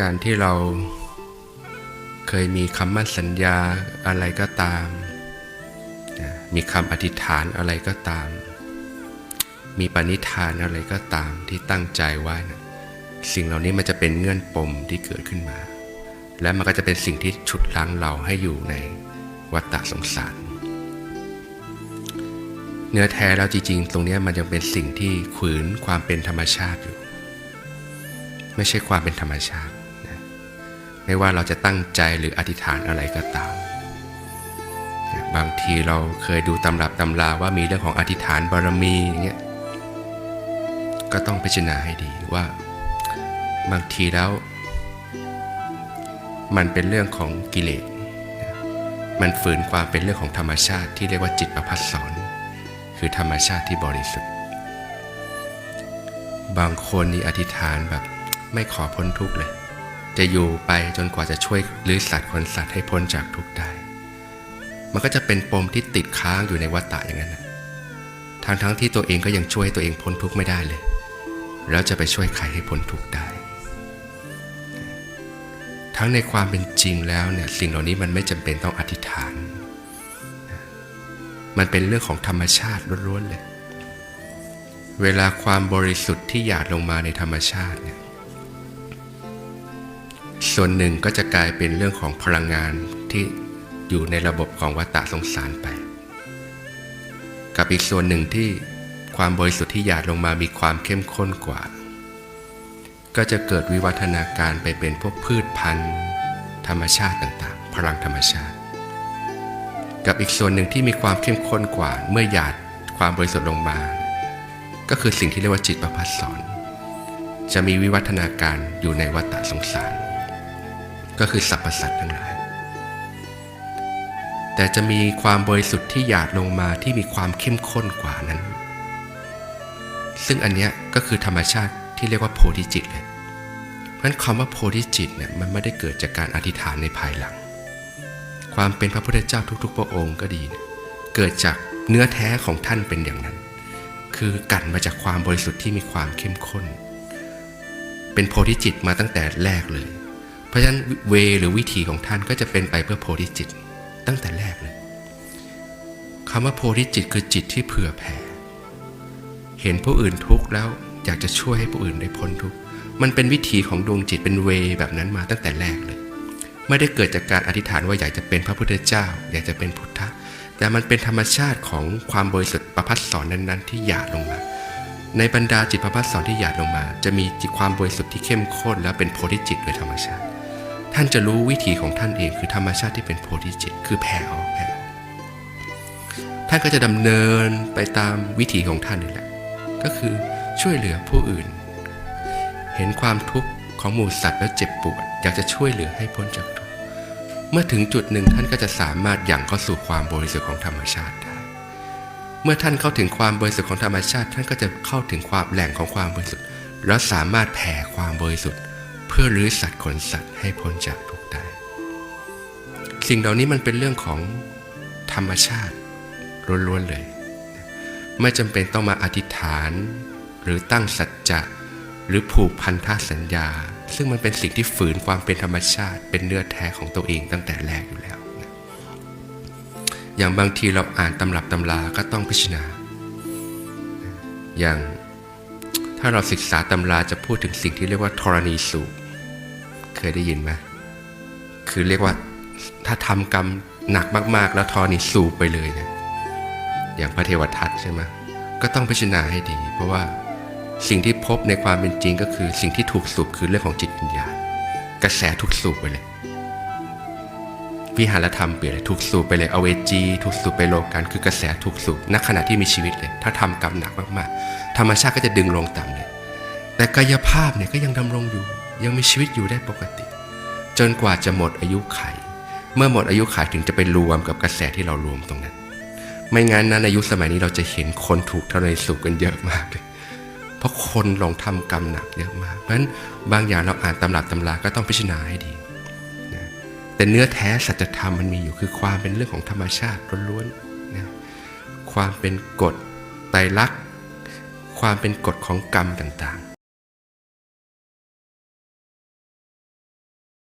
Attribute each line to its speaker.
Speaker 1: การที่เราเคยมีคำมั่นสัญญาอะไรก็ตาม มีคำอธิษฐานอะไรก็ตาม มีปณิธานอะไรก็ตามที่ตั้งใจไว้นะสิ่งเหล่านี้มันจะเป็นเงื่อนปมที่เกิดขึ้นมา และมันก็จะเป็นสิ่งที่ฉุดรั้งเราให้อยู่ในวัฏฏะสงสาร เนื้อแท้แล้วจริงๆ ตรงนี้มันยังเป็นสิ่งที่ขืนความเป็นธรรมชาติอยู่ ไม่ใช่ความเป็นธรรมชาติ ไม่ว่าเราจะตั้งใจหรืออธิษฐานอะไรก็ตาม บางทีเราเคยดูตำรับตำราว่ามีเรื่องของอธิษฐานบารมีอย่างเงี้ยก็ต้องพิจารณาให้ดีว่า บางทีแล้ว มันเป็นเรื่องของกิเลสมันฝืนความเป็นเรื่องของธรรมชาติที่เรียกว่าจิตประพัดสอน คือธรรมชาติที่บริสุทธิ์ บางคนนี่อธิษฐานแบบไม่ขอพ้นทุกข์เลย จะอยู่ไปจนกว่าจะช่วยหรือสัตว์คนสัตว์ให้พ้นจากทุกข์ได้ มันก็จะเป็นปมที่ติดค้างอยู่ในวัฏฏะอย่างนั้นนะทั้งทั้งๆที่ตัวเองก็ยังช่วยตัวเองพ้นทุกข์ไม่ได้เลย แล้วจะไปช่วยใครให้พ้นทุกข์ได้ ทั้งในความเป็นจริงแล้วเนี่ยสิ่งเหล่านี้มันไม่จำเป็นต้องอธิษฐาน มันเป็นเรื่องของธรรมชาติล้วนๆเลย เวลาความบริสุทธิ์ที่หยาดลงมาในธรรมชาติเนี่ย ส่วนหนึ่งก็จะกลายเป็นเรื่องของพลังงานที่อยู่ในระบบของวัฏฏะสงสารไป กับอีกส่วนหนึ่งที่ความบริสุทธิ์ที่หยาดลงมามีความเข้มข้นกว่า ก็จะเกิดวิวัฒนาการไปเป็นพวกพืชพันธุ์ ธรรมชาติต่างๆ พลังธรรมชาติ กับอีกส่วนหนึ่งที่มีความเข้มข้นกว่าเมื่อหยาดความบริสุทธิ์ลงมา ก็คือสิ่งที่เรียกว่าจิตประพัดสอนจะมีวิวัฒนาการอยู่ในวัฏฏะสงสาร ก็คือสรรพสัตว์ทั้งหลาย แต่จะมีความบริสุทธิ์ที่หยาดลงมาที่มีความเข้มข้นกว่านั้น ซึ่งอันเนี้ยก็คือธรรมชาติที่เรียกว่าโพธิจิตเลยเพราะฉะนั้นคำว่าโพธิจิตเนี่ยมันไม่ได้เกิดจากการอธิษฐานในภายหลัง ความเป็นพระพุทธเจ้าทุก ๆ พระองค์ก็ดีเเกิดจากเนื้อแท้ของท่านเป็นอย่างนั้น คือกันมาจากความบริสุทธิ์ที่มีความเข้มข้น เป็นโพธิจิตมาตั้งแต่แรกเลย เพราะฉะนั้นเวหรือวิธีของท่านก็จะเป็นไปเพื่อโพธิจิต ตั้งแต่แรกเลยคำว่าโพธิจิตคือจิตที่เผื่อแผ่ เห็นผู้อื่นทุกข์แล้วอยากจะช่วยให้ผู้อื่นได้พ้นทุกข์ มันเป็นวิธีของดวงจิตเป็นเวแบบนั้นมาตั้งแต่แรกเลย ไม่ได้เกิดจากการอธิษฐานว่าอยากจะเป็นพระพุทธเจ้า อยากจะเป็นพุทธะ แต่มันเป็นธรรมชาติของความบริสุทธิ์ประพัดสอนนั้น ๆ ที่หยาดลงมา ในบรรดาจิตประพัดสอนที่หยาดลงมา จะมีจิตความบริสุทธิ์ที่เข้มข้นและเป็นโพธิจิตโดยธรรมชาติ ท่านจะรู้วิธีของท่านเองคือธรรมชาติที่เป็นโพธิจิต คือแผ่ออกแผ่ท่านก็จะดำเนินไปตามวิถีของท่านนี่แหละ ก็คือช่วยเหลือผู้อื่น เห็นความทุกข์ของหมูสัตว์แล้วเจ็บปวด อยากจะช่วยเหลือให้พ้นจากทุกข์เมื่อถึงจุดหนึ่งท่านก็จะสามารถอย่างเข้าสู่ความบริสุทธิ์ของธรรมชาติได้ เมื่อท่านเข้าถึงความบริสุทธิ์ของธรรมชาติ ท่านก็จะเข้าถึงความแหล่งของความบริสุทธิ์ แล้วสามารถแผ่ความบริสุทธิ์ พื่อรื้อสัตว์ขนสัตว์ให้พ้นจากทุกข์ได้ สิ่งเหล่านี้มันเป็นเรื่องของธรรมชาติล้วนๆเลย ไม่จำเป็นต้องมาอธิษฐาน หรือตั้งสัจจะหรือผูกพันธสัญญา ซึ่งมันเป็นสิ่งที่ฝืนความเป็นธรรมชาติ เป็นเนื้อแท้ของตัวเองตั้งแต่แรกอยู่แล้วนะอย่างบางทีเราอ่านตำรับตำราก็ต้องพิจารณา อย่างถ้าเราศึกษาตำราจะพูดถึงสิ่งที่เรียกว่าธรณีสูบ เคยได้ยินไหมคือเรียกว่าถ้าทำกรรมหนักมาก ๆ แล้วธรณีสูบไปเลยเนี่ยอย่างพระเทวทัตใช่ไหมก็ต้องพิจารณาให้ดี เพราะว่าสิ่งที่พบในความเป็นจริงก็คือ สิ่งที่ถูกสูบคือเรื่องของจิตวิญญาณกระแสถูกสูบไปเลยวิหารธรรมเปลี่ยนเลยถูกสูบไปเลยเอาเวจีถูกสูบไปโลกันคือกระแสถูกสูบณขณะที่มีชีวิตเลย ถ้าทำกรรมหนักมากๆ ธรรมชาติก็จะดึงลงต่ำเลย แต่กายภาพเนี่ยก็ยังดำรงอยู่ ยังมีชีวิตอยู่ได้ปกติ จนกว่าจะหมดอายุไข เมื่อหมดอายุไขถึงจะไปรวมกับกระแสที่เรารวมตรงนั้น ไม่งั้นนะในยุคสมัยนี้เราจะเห็นคนถูกทรณีสูบกันเยอะมากเลยเพราะคนลงทำกรรมหนักเยอะมากเพราะฉะนั้นบางอย่างเราอ่านตำรับตำราก็ต้องพิจารณาให้ดีนะแต่เนื้อแท้สัจธรรมมันมีอยู่คือความเป็นเรื่องของธรรมชาติล้วนๆนะความเป็นกฎไตรลักษณ์ความเป็นกฎของกรรมต่าง